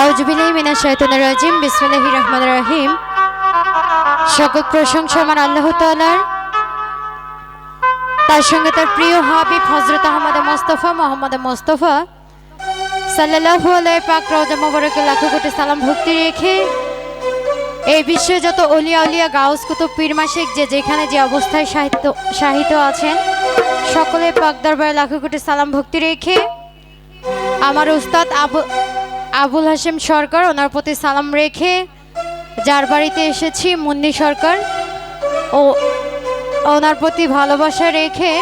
আউজবিল্লাহি মিনাশ শাইতানির রাজিম, বিসমিল্লাহির রহমানির রহিম। সকল প্রশংসা আমার আল্লাহ তাআলার। তার সঙ্গে তার প্রিয় হাবিব হযরত আহমদ মোস্তফা, মোহাম্মদ মোস্তফা সাল্লাল্লাহু আলাইহি পাক রওজা মোবারকে লাখো কোটি সালাম ভক্তি রেখে এই বিশ্বে যত অলিয়া উলিয়া গাউস কুতুব, পীর মাসিক যে যেখানে যে অবস্থায় সাহিত্য সাহিত্য আছেন, সকলে পাক দরবারে লাখো কোটি সালাম ভক্তি রেখে আমার উস্তাদ আবু আবুল হাসেম সরকার, ওনার প্রতি সালাম রেখে যার বাড়িতে এসেছি, মুন্নি সরকার। ও, ওনার প্রতি ভালোবাসা রেখে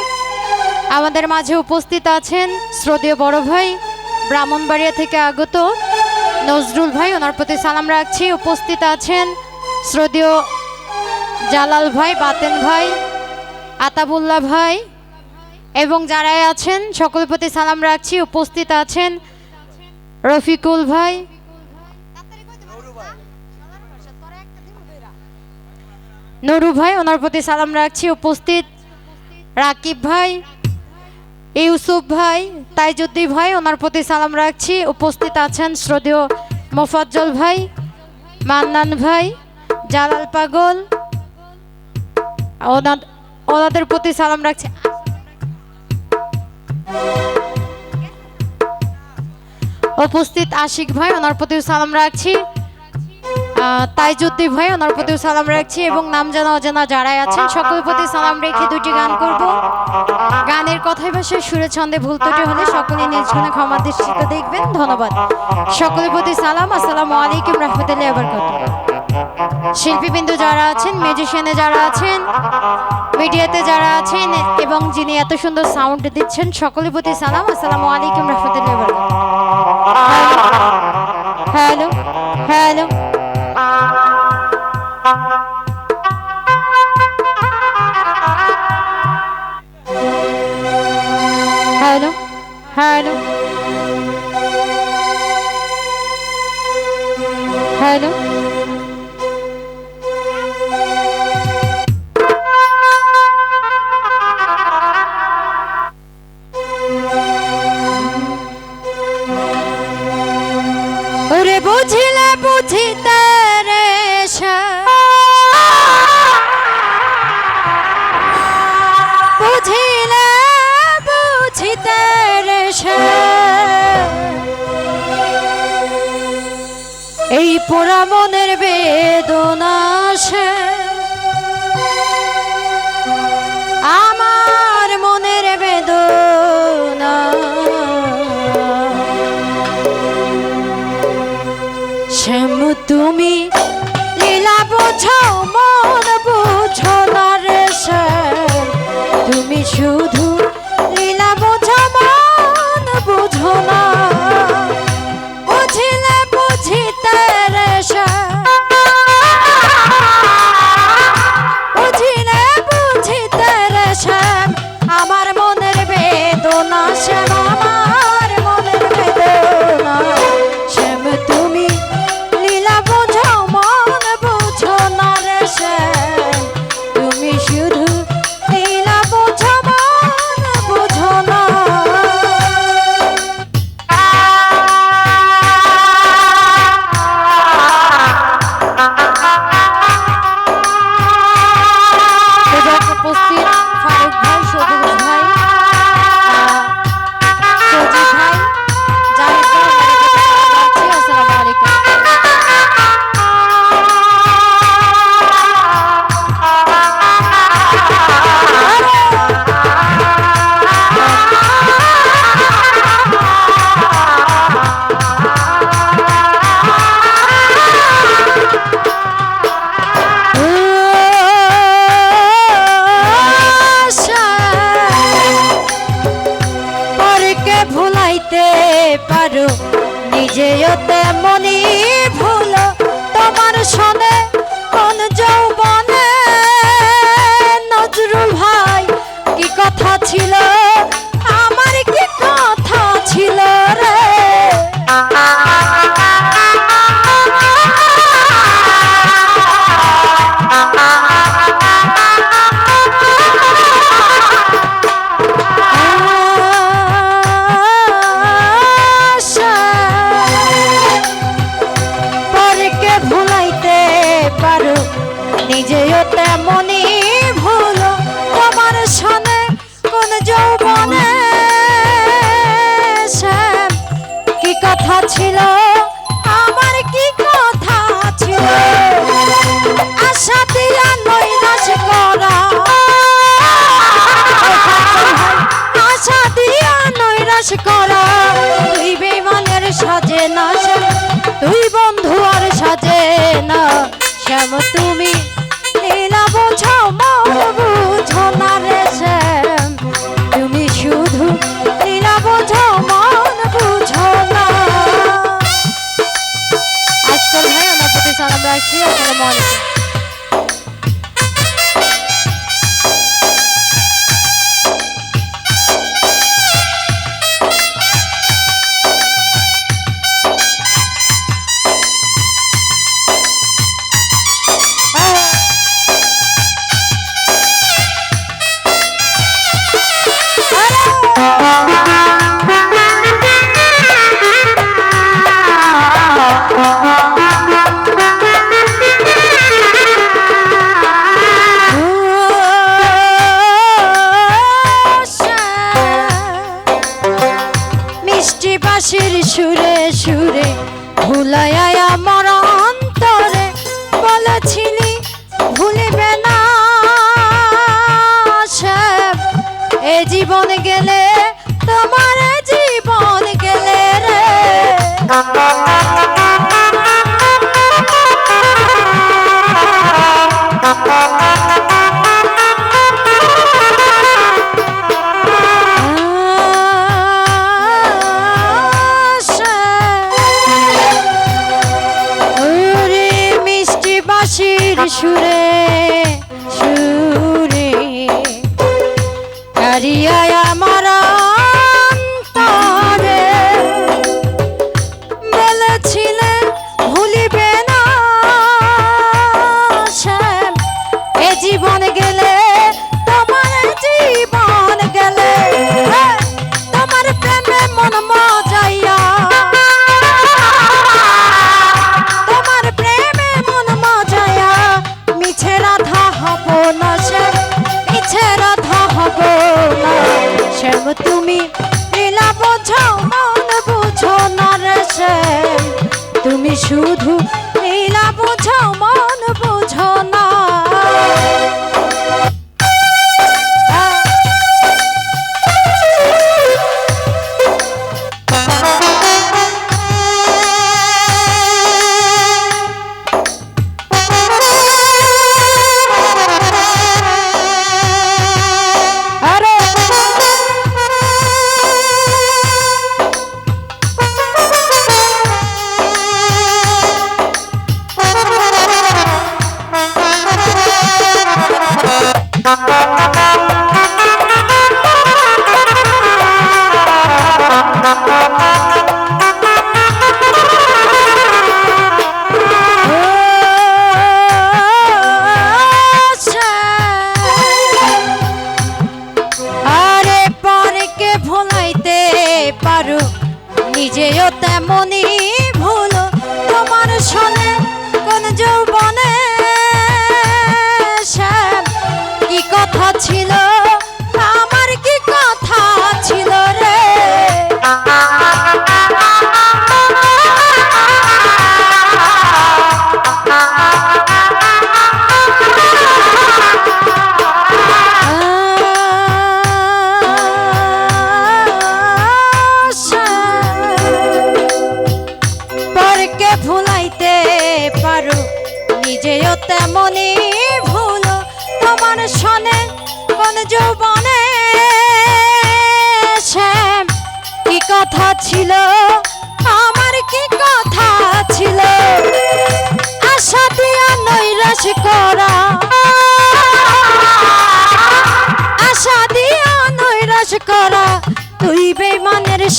আমাদের মাঝে উপস্থিত আছেন শ্রদ্ধেয় বড় ভাই, ব্রাহ্মণবাড়িয়া থেকে আগত নজরুল ভাই, ওনার প্রতি সালাম রাখছি। উপস্থিত আছেন শ্রদ্ধেয় জালাল ভাই, বাতেন ভাই, আতাবুল্লাহ ভাই এবং যারাই আছেন, সকলের প্রতি সালাম রাখছি। উপস্থিত আছেন রফিকুল ভাই? নুরু ভাই, ওনার প্রতি সালাম রাখছি। উপস্থিত রাকিব ভাই, ইউসুফ ভাই, তাইজুদ্দি ভাই, ওনার প্রতি সালাম রাখছি। উপস্থিত আছেন শ্রদ্ধেয় মোফাজ্জল ভাই, মান্নান ভাই, জালাল পাগল। ওনাদের প্রতি সালাম রাখছি। উপস্থিত আশিক ভাই ওনার প্রতিও সালাম রাখছি। আহ, তাইজুদ্দি ভাই ওনার প্রতিও সালাম রাখছি এবং নাম জানা অজানা যারাই আছেন সকলের প্রতি সালাম রেখে দুটি গান করব। গানের কথাই ভাষায় সুরে ছন্দে ভুল ত্রুটি হলে সকলে নিজ ক্ষমা দৃষ্টিতে দেখবেন। ধন্যবাদ। সকলের প্রতি সালাম। আসসালামু আলাইকুম রহমতুল্লাহ আবরকাত শিল্পীবৃন্দ যারা আছেন মিউজিশিয়ানে যারা আছেন মিডিয়াতে যারা আছেন এবং যিনি এত সুন্দর সাউন্ড দিচ্ছেন সকলের প্রতি সালাম। আসসালামু আলাইকুম রহমতুল্লাহ এই পোড়া মনের বেদনা সে আমার মনের বেদনা। শ্যাম তুমি লীলা বোঝো নৈরাশ করা। তুই বেমানের সাজে না তুই বন্ধু আর সাজে না। শ্যাম, তুমি লীলা বোঝো, মন বুঝো না রে শ্যাম। তুমি শুধু লীলা বোঝো, মন বুঝো না। আজকাল ভাই, আমার প্রতি সালাম রাখছি আসসালামু আলাইকুম। শুধু পারো নিজেও তেমনই ভুল। তোমার শোনে কোন যৌবনে কি কথা ছিল?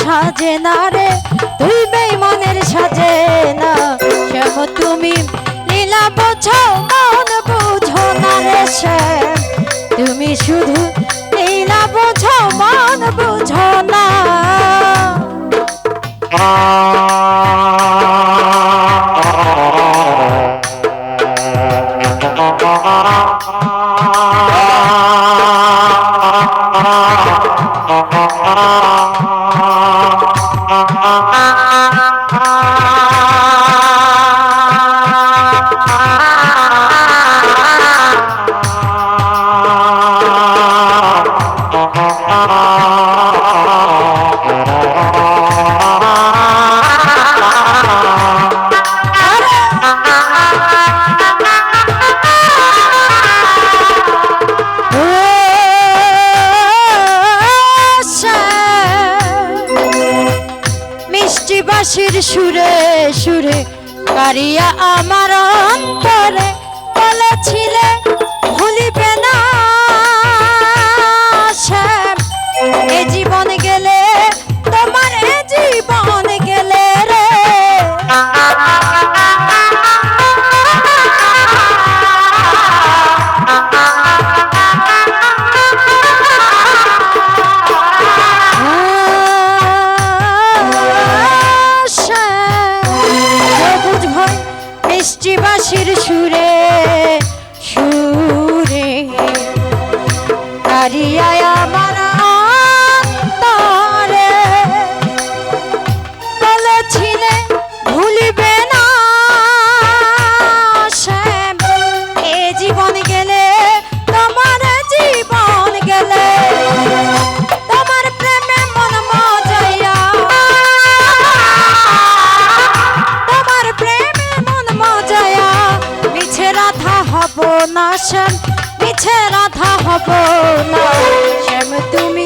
সাজে না রে, তুই বেমনের সাজে না। শ্যাম তুমি লীলা বোঝো, মন বুঝো না রে শ্যাম তুমি শুধু লীলা বোঝো, মন বুঝো না। হাসির সুরে সুরে কারিয়া আমার অন্তরে বলেছিলে শ্যাম মিছে রাধা হব না। শ্যাম তুমি